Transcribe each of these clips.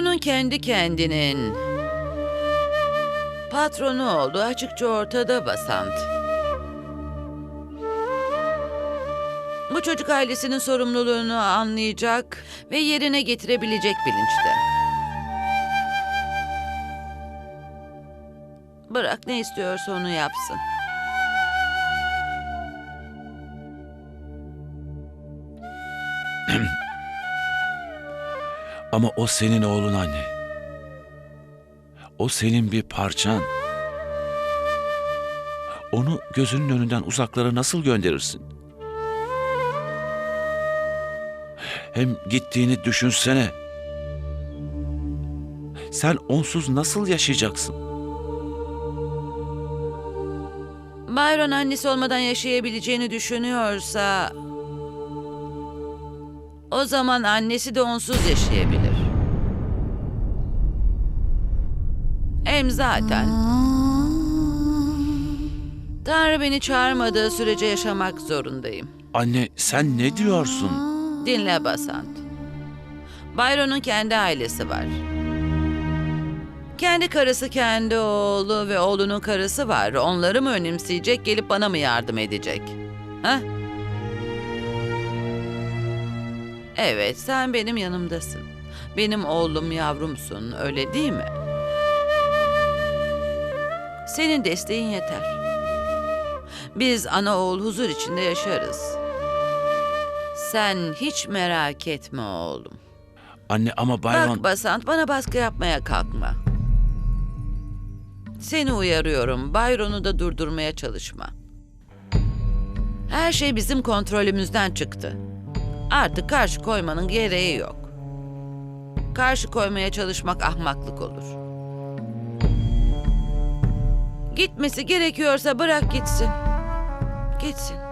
Byron'un kendi kendinin patronu olduğu açıkça ortada Basant. Bu çocuk ailesinin sorumluluğunu anlayacak ve yerine getirebilecek bilinçte. Bırak ne istiyorsa onu yapsın. Ama o senin oğlun anne. O senin bir parçan. Onu gözünün önünden uzaklara nasıl gönderirsin? Hem gittiğini düşünsene. Sen onsuz nasıl yaşayacaksın? Byron annesi olmadan yaşayabileceğini düşünüyorsa... O zaman annesi de onsuz yaşayabilir. Hem zaten Tanrı beni çağırmadığı sürece yaşamak zorundayım. Anne sen ne diyorsun? Dinle Basant. Byron'un kendi ailesi var. Kendi karısı, kendi oğlu ve oğlunun karısı var. Onları mı önemseyecek, gelip bana mı yardım edecek? Ha? Evet, sen benim yanımdasın. Benim oğlum, yavrumsun, öyle değil mi? Senin desteğin yeter. Biz ana oğul huzur içinde yaşarız. Sen hiç merak etme oğlum. Anne ama Byron... Bak Basant bana baskı yapmaya kalkma. Seni uyarıyorum. Byron'u da durdurmaya çalışma. Her şey bizim kontrolümüzden çıktı. Artık karşı koymanın gereği yok. Karşı koymaya çalışmak ahmaklık olur. Gitmesi gerekiyorsa bırak gitsin. Gitsin.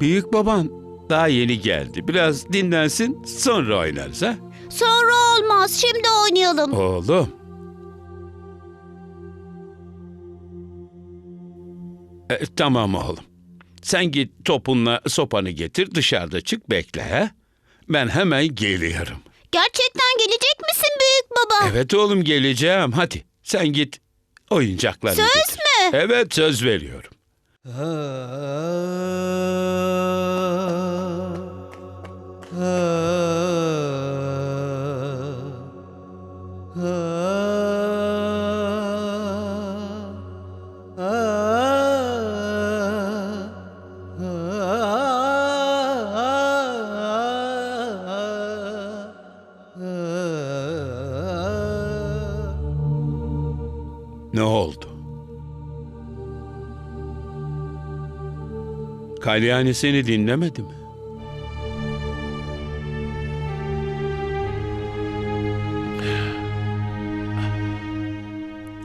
Büyük baban daha yeni geldi. Biraz dinlensin, sonra oynarız ha? Sonra olmaz. Şimdi oynayalım. Oğlum. E, tamam oğlum. Sen git topunla sopanı getir, dışarıda çık bekle ha? Ben hemen geliyorum. Gerçekten gelecek misin büyük baba? Evet oğlum geleceğim. Hadi sen git oyuncaklarını Söz getir. mü? Evet söz veriyorum. Ne oldu? Kalyani seni dinlemedi mi?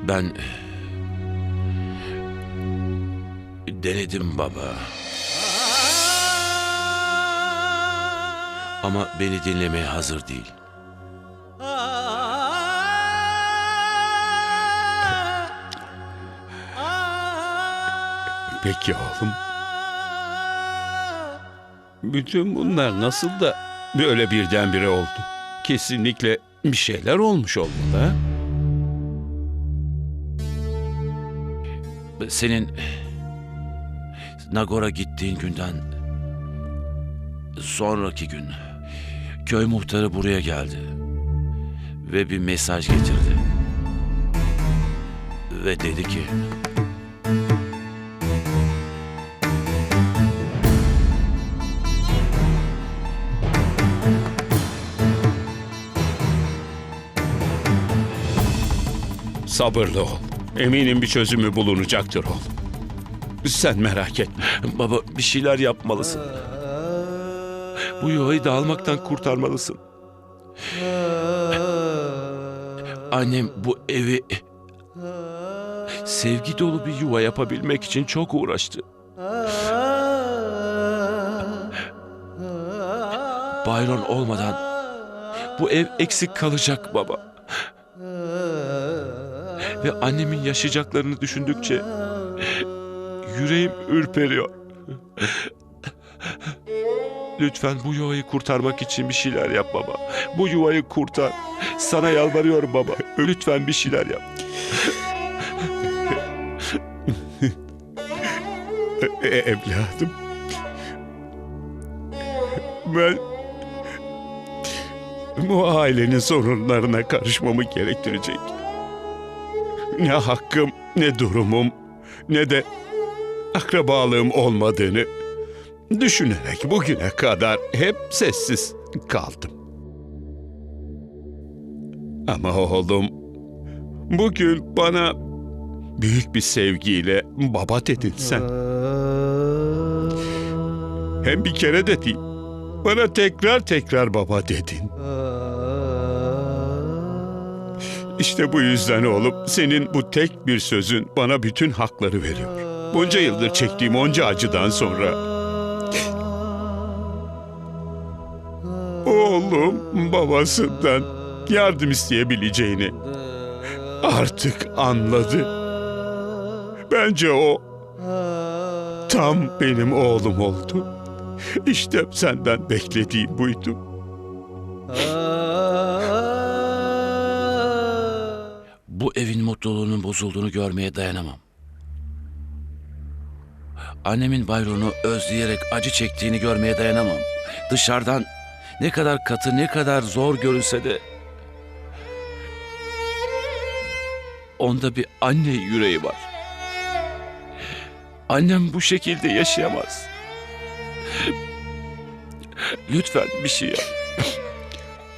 Ben denedim baba. Ama beni dinlemeye hazır değil. Peki oğlum. Bütün bunlar nasıl da böyle birdenbire oldu? Kesinlikle bir şeyler olmuş olmalı? Senin Nagor'a gittiğin günden sonraki gün köy muhtarı buraya geldi. ve bir mesaj getirdi. Ve dedi ki... Sabırlı ol. Eminim bir çözümü bulunacaktır oğlum. Sen merak etme. Baba bir şeyler yapmalısın. Bu yuvayı dağılmaktan kurtarmalısın. Annem bu evi sevgi dolu bir yuva yapabilmek için çok uğraştı. Byron olmadan bu ev eksik kalacak baba. Ve annemin yaşayacaklarını düşündükçe yüreğim ürperiyor. Lütfen bu yuvayı kurtarmak için bir şeyler yap baba. Bu yuvayı kurtar. Sana yalvarıyorum baba. Lütfen bir şeyler yap. E- evladım. Ben bu ailenin sorunlarına karışmamı gerektirecek. Ne hakkım, ne durumum, ne de akrabalığım olmadığını düşünerek bugüne kadar hep sessiz kaldım. Ama oğlum, bugün bana büyük bir sevgiyle baba dedin sen. Hem bir kere de değil. Bana tekrar tekrar baba dedin. İşte bu yüzden oğlum senin bu tek bir sözün bana bütün hakları veriyor. Bunca yıldır çektiğim onca acıdan sonra oğlum babasından yardım isteyebileceğini artık anladı. Bence o tam benim oğlum oldu. İşte senden beklediğim buydu. Bozulduğunu görmeye dayanamam. Annemin Byron'u özleyerek acı çektiğini görmeye dayanamam. Dışarıdan ne kadar katı, ne kadar zor görünse de onda bir anne yüreği var. Annem bu şekilde yaşayamaz. Lütfen bir şey yap.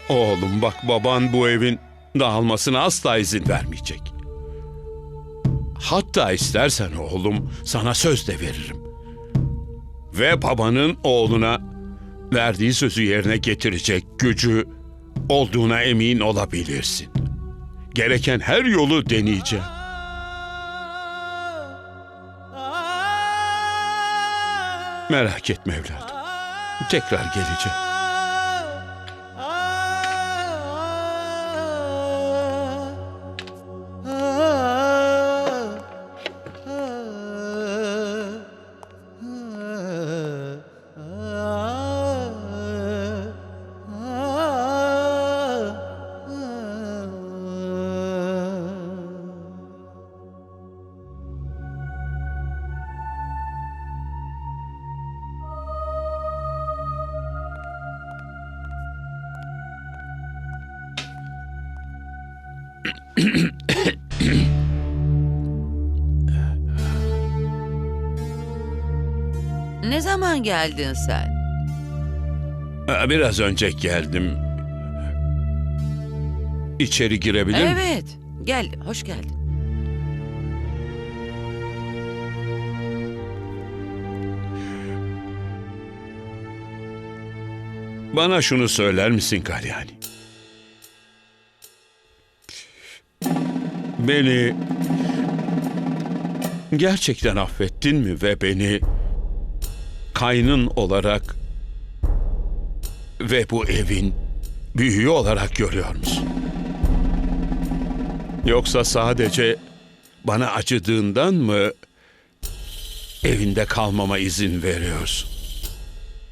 Oğlum bak baban bu evin dağılmasına asla izin vermeyecek. Hatta istersen oğlum sana söz de veririm. Ve babanın oğluna verdiği sözü yerine getirecek gücü olduğuna emin olabilirsin. Gereken her yolu deneyeceğim. Merak etme evladım. Tekrar geleceğim. Ne zaman geldin sen? Biraz önce geldim. İçeri girebilir miyim? Evet. Gel, hoş geldin. Bana şunu söyler misin Galyani? Beni gerçekten affettin mi ve beni kaynın olarak ve bu evin büyüğü olarak görüyor musun? Yoksa sadece bana acıdığından mı evinde kalmama izin veriyorsun?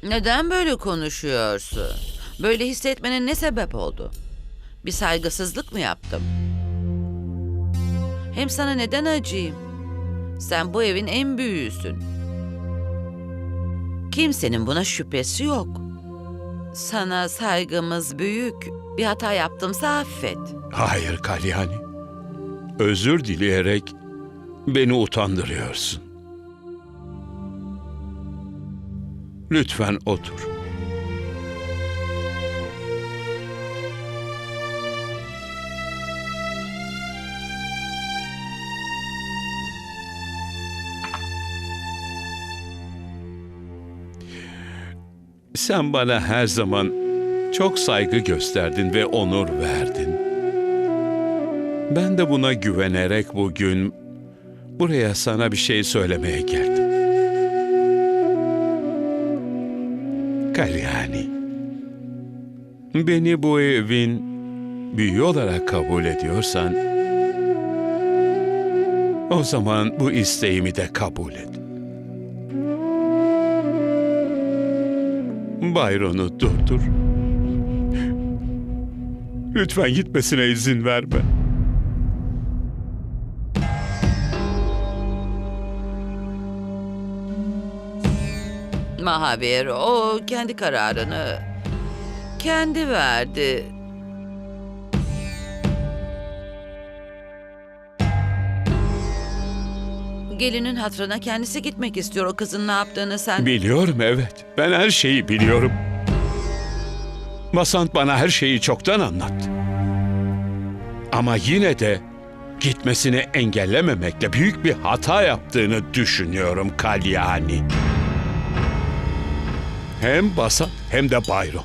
Neden böyle konuşuyorsun? Böyle hissetmenin ne sebep oldu? Bir saygısızlık mı yaptım? Hem sana neden acıyım? Sen bu evin en büyüğüsün. Kimsenin buna şüphesi yok. Sana saygımız büyük. Bir hata yaptımsa affet. Hayır Kalyani. Özür dileyerek beni utandırıyorsun. Lütfen otur. Sen bana her zaman çok saygı gösterdin ve onur verdin. Ben de buna güvenerek bugün buraya sana bir şey söylemeye geldim. Kalyani, beni bu evin büyüğü olarak kabul ediyorsan, o zaman bu isteğimi de kabul et. Bayron'u durdur. Lütfen gitmesine izin verme. Mahavir o kendi kararını kendi verdi. Gelinin hatırına kendisi gitmek istiyor. O kızın ne yaptığını sen... Biliyorum evet. Ben her şeyi biliyorum. Basant bana her şeyi çoktan anlattı. Ama yine de gitmesini engellememekle büyük bir hata yaptığını düşünüyorum Kalyani. Hem Basant hem de Bayron.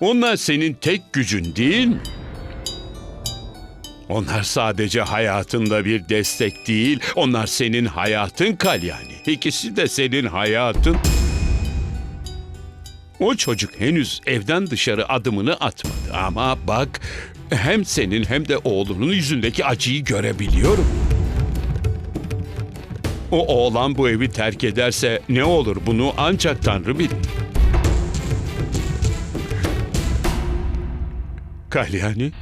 Onlar senin tek gücün değil mi? Onlar sadece hayatında bir destek değil, onlar senin hayatın Kalyani. İkisi de senin hayatın. O çocuk henüz evden dışarı adımını atmadı ama bak hem senin hem de oğlunun yüzündeki acıyı görebiliyorum. O oğlan bu evi terk ederse ne olur bunu ancak Tanrı bilir. Kalyani,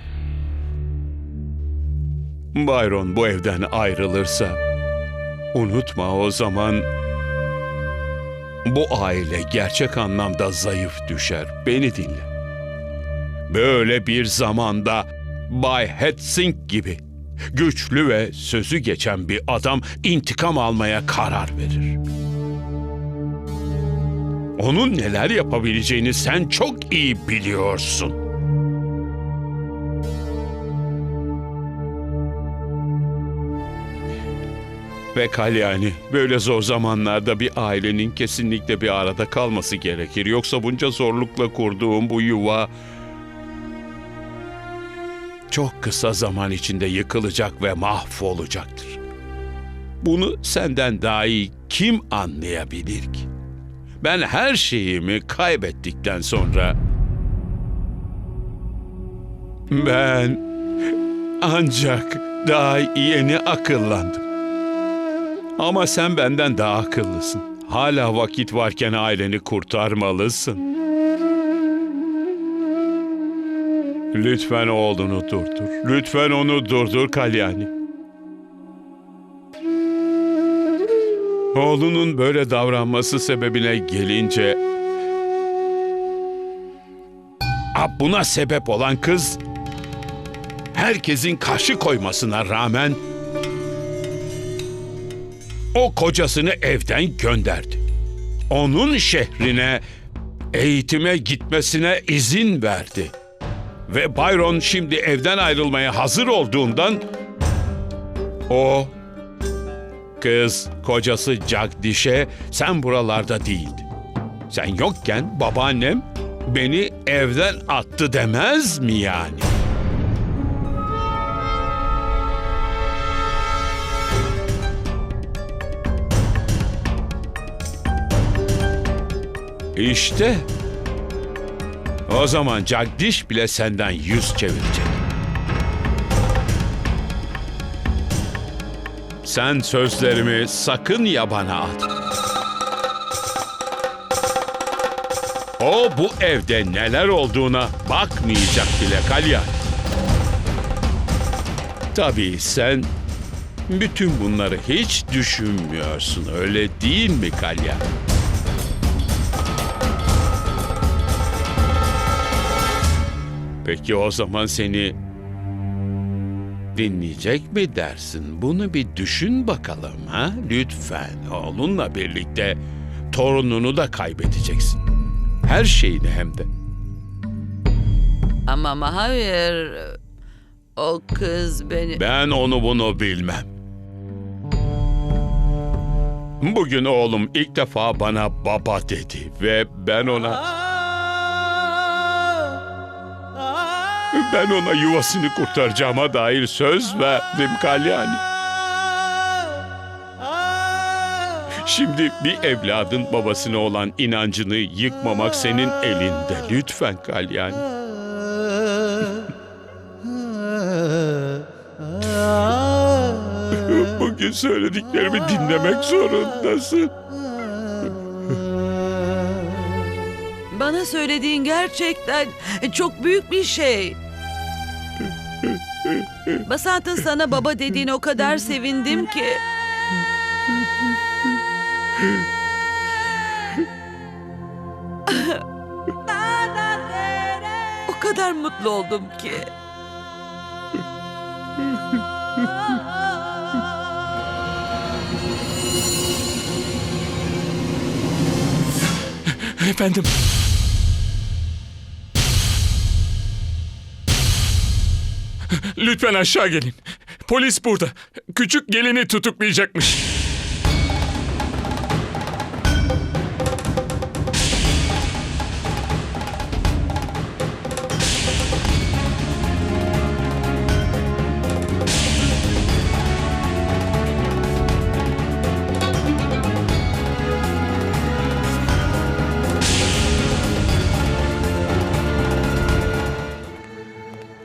Byron bu evden ayrılırsa unutma o zaman bu aile gerçek anlamda zayıf düşer. Beni dinle. Böyle bir zamanda Bay Hetsing gibi güçlü ve sözü geçen bir adam intikam almaya karar verir. Onun neler yapabileceğini sen çok iyi biliyorsun. Ve Kalyani, böyle zor zamanlarda bir ailenin kesinlikle bir arada kalması gerekir. Yoksa bunca zorlukla kurduğum bu yuva çok kısa zaman içinde yıkılacak ve mahvolacaktır. Bunu senden daha iyi kim anlayabilir ki? Ben her şeyimi kaybettikten sonra ben ancak daha yeni akıllandım. Ama sen benden daha akıllısın. Hala vakit varken aileni kurtarmalısın. Lütfen oğlunu durdur. Lütfen onu durdur Kalyani. Oğlunun böyle davranması sebebine gelince... Ah, Buna sebep olan kız... Herkesin karşı koymasına rağmen... O kocasını evden gönderdi. Onun şehrine eğitime gitmesine izin verdi. Ve Byron şimdi evden ayrılmaya hazır olduğundan o kız kocası Jagdish'e sen buralarda değildin. Sen yokken babaannem beni evden attı demez mi yani? İşte o zaman Jagdish bile senden yüz çevirecek. Sen sözlerimi sakın yabana at. O bu evde neler olduğuna bakmayacak bile Kalya. Tabii sen bütün bunları hiç düşünmüyorsun öyle değil mi Kalya? Peki o zaman seni dinleyecek mi dersin? Bunu bir düşün bakalım ha? Lütfen oğlunla birlikte torununu da kaybedeceksin. Her şeyini hem de. Ama Mahavir... O kız beni... Ben onu bunu bilmem. Bugün oğlum ilk defa bana baba dedi ve ben ona ben ona yuvasını kurtaracağıma dair söz verdim Kalyani. Şimdi bir evladın babasına olan inancını yıkmamak senin elinde. Lütfen Kalyani. Bugün söylediklerimi dinlemek zorundasın. Bana söylediğin gerçekten çok büyük bir şey. Basant'ın sana baba dediğine o kadar sevindim ki. o kadar mutlu oldum ki. Efendim. Lütfen aşağı gelin. Polis burada. Küçük gelini tutuklayacakmış.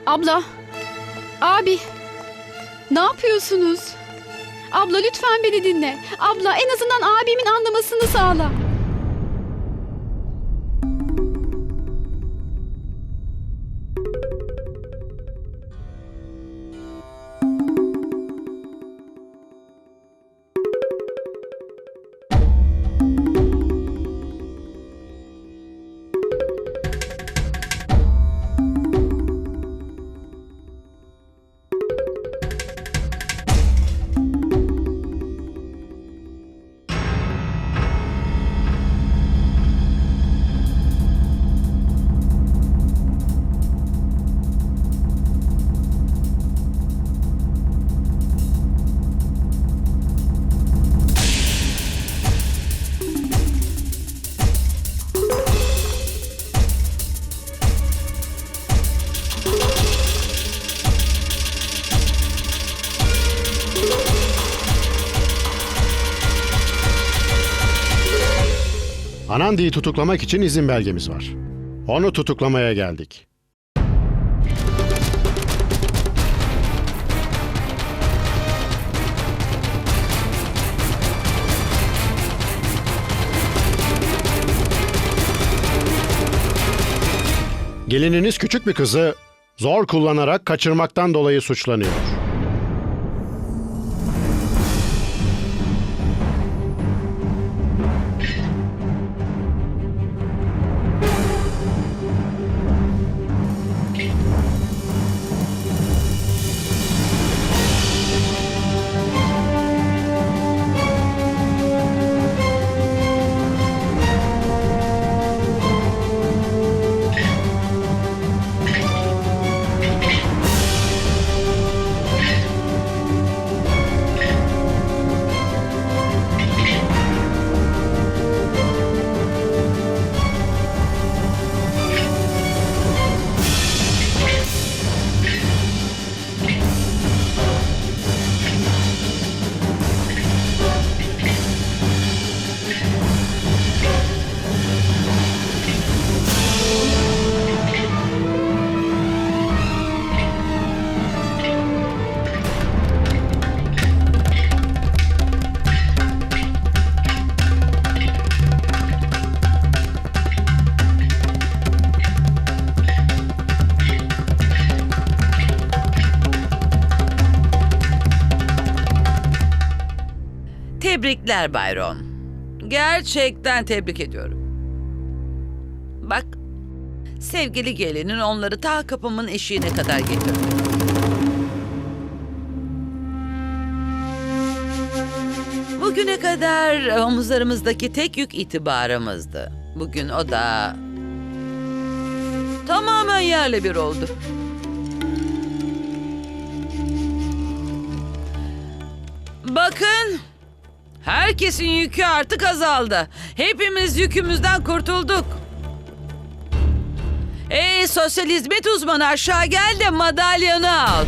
Abla. Yapıyorsunuz? Abla lütfen beni dinle. Abla en azından abimin anlamasını sağla. Anandi'yi tutuklamak için izin belgemiz var. Onu tutuklamaya geldik. Gelininiz küçük bir kızı zor kullanarak kaçırmaktan dolayı suçlanıyor. Tebrikler Bayron. Gerçekten tebrik ediyorum. Bak, Sevgili gelinin onları ta kapımın eşiğine kadar getirdi. Bugüne kadar omuzlarımızdaki tek yük itibarımızdı. Bugün o da tamamen yerle bir oldu. Bakın, herkesin yükü artık azaldı. Hepimiz yükümüzden kurtulduk. Ey sosyal hizmet uzmanı aşağı gel de madalyonu al.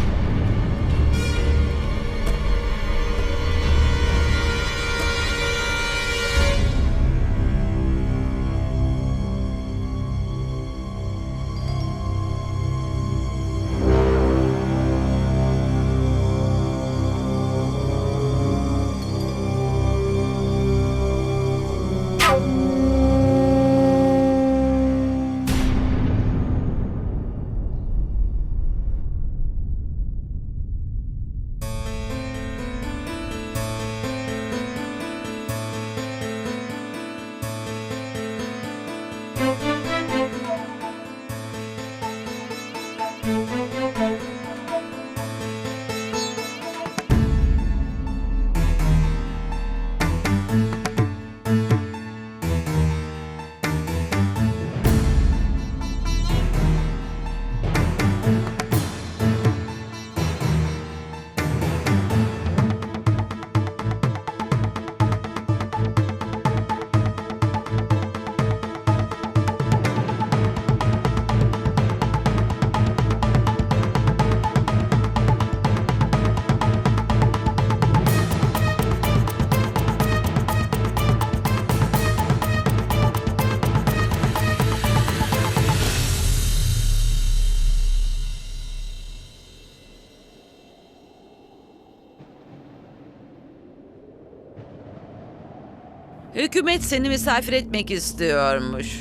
Hükümet seni misafir etmek istiyormuş.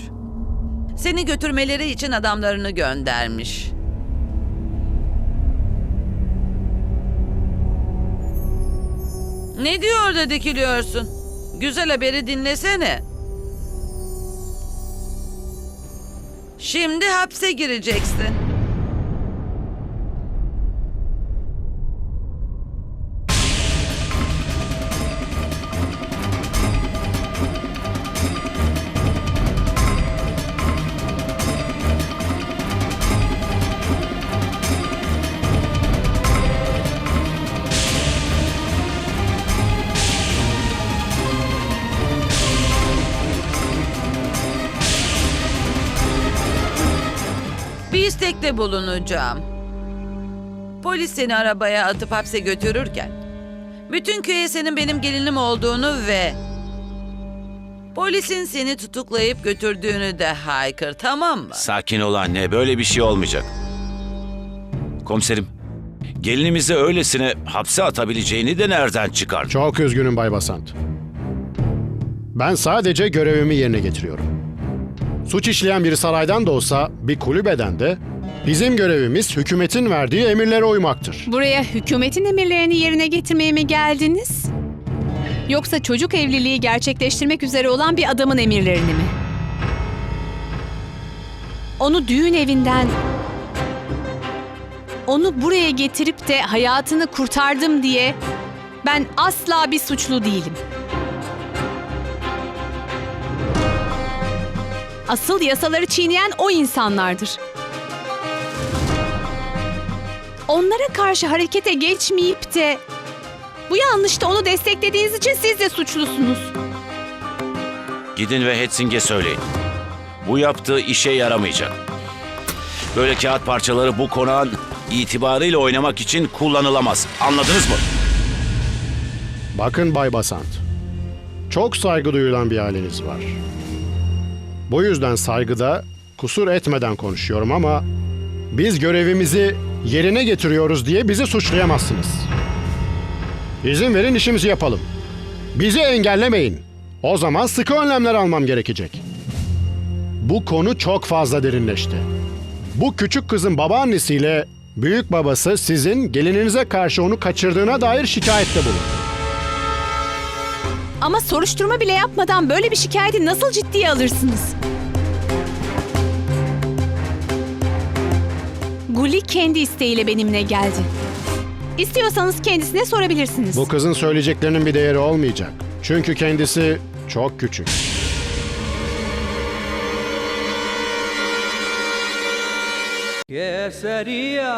Seni götürmeleri için adamlarını göndermiş. Ne diyor da dikiliyorsun? Güzel haberi dinlesene. Şimdi hapse gireceksin. İstekte bulunacağım. Polis seni arabaya atıp hapse götürürken bütün köye senin benim gelinim olduğunu ve polisin seni tutuklayıp götürdüğünü de haykır tamam mı? Sakin ol anne, böyle bir şey olmayacak. Komiserim, gelinimizi öylesine hapse atabileceğini de nereden çıkardın? Çok üzgünüm Bay Basant. Ben sadece görevimi yerine getiriyorum. Suç işleyen bir saraydan da olsa bir kulübeden de bizim görevimiz hükümetin verdiği emirlere uymaktır. Buraya hükümetin emirlerini yerine getirmeye mi geldiniz? Yoksa çocuk evliliği gerçekleştirmek üzere olan bir adamın emirlerini mi? Onu düğün evinden onu buraya getirip de hayatını kurtardım diye ben asla bir suçlu değilim. Asıl yasaları çiğneyen o insanlardır. Onlara karşı harekete geçmeyip de bu yanlışta onu desteklediğiniz için siz de suçlusunuz. Gidin ve Hetzing'e söyleyin. Bu yaptığı işe yaramayacak. Böyle kağıt parçaları bu konağın itibarıyla oynamak için kullanılamaz. Anladınız mı? Bakın Bay Basant. Çok saygı duyulan bir haliniz var. Bu yüzden saygıda kusur etmeden konuşuyorum ama biz görevimizi yerine getiriyoruz diye bizi suçlayamazsınız. İzin verin işimizi yapalım. Bizi engellemeyin. O zaman sıkı önlemler almam gerekecek. Bu konu çok fazla derinleşti. Bu küçük kızın babaannesiyle büyük babası sizin gelininize karşı onu kaçırdığına dair şikayette bulun. Ama soruşturma bile yapmadan böyle bir şikayeti nasıl ciddiye alırsınız? Guli kendi isteğiyle benimle geldi. İstiyorsanız kendisine sorabilirsiniz. Bu kızın söyleyeceklerinin bir değeri olmayacak. Çünkü kendisi çok küçük. Keseria